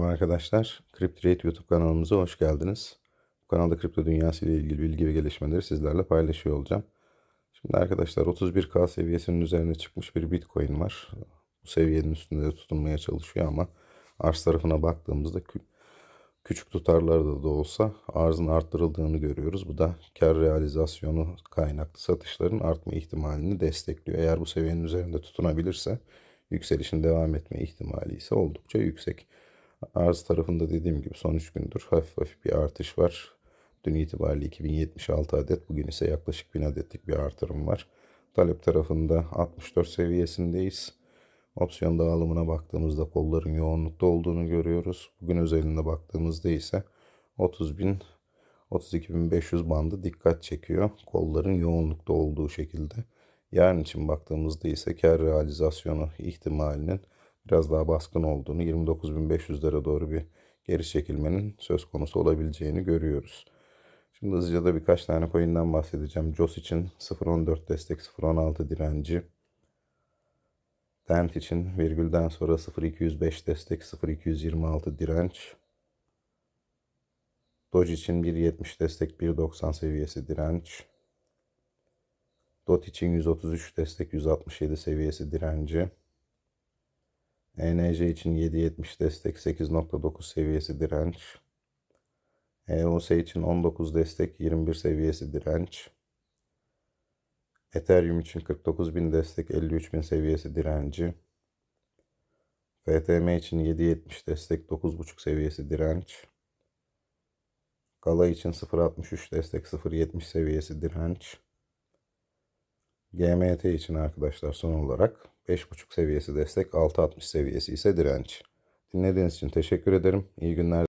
arkadaşlar. CryptoRate YouTube kanalımıza hoş geldiniz. Bu kanalda kripto dünyası ile ilgili bilgi ve gelişmeleri sizlerle paylaşıyor olacağım. Şimdi arkadaşlar 31K seviyesinin üzerine çıkmış bir Bitcoin var. Bu seviyenin üstünde de tutunmaya çalışıyor ama arz tarafına baktığımızda kü- küçük tutarlarda da olsa arzın arttırıldığını görüyoruz. Bu da kar realizasyonu kaynaklı satışların artma ihtimalini destekliyor. Eğer bu seviyenin üzerinde tutunabilirse yükselişin devam etme ihtimali ise oldukça yüksek. Arz tarafında dediğim gibi son 3 gündür hafif hafif bir artış var. Dün itibariyle 2076 adet, bugün ise yaklaşık 1000 adetlik bir artırım var. Talep tarafında 64 seviyesindeyiz. Opsiyon dağılımına baktığımızda kolların yoğunlukta olduğunu görüyoruz. Bugün özelinde baktığımızda ise 30.000 32.500 bandı dikkat çekiyor. Kolların yoğunlukta olduğu şekilde. Yarın için baktığımızda ise kar realizasyonu ihtimalinin biraz daha baskın olduğunu, 29.500'lere doğru bir geri çekilmenin söz konusu olabileceğini görüyoruz. Şimdi hızlıca da birkaç tane coin'den bahsedeceğim. JOS için 0.14 destek, 0.16 direnci. Dent için virgülden sonra 0.205 destek, 0.226 direnç. Doge için 1.70 destek, 1.90 seviyesi direnç. DOT için 133 destek, 167 seviyesi direnci. ENC için 7.70 destek, 8.9 seviyesi direnç. EOS için 19 destek, 21 seviyesi direnç. Ethereum için 49.000 destek, 53.000 seviyesi direnci. FTM için 7.70 destek, 9.5 seviyesi direnç. Gala için 0.63 destek, 0.70 seviyesi direnç. GMT için arkadaşlar son olarak 5.5 seviyesi destek, 6.60 seviyesi ise direnç. Dinlediğiniz için teşekkür ederim. İyi günler.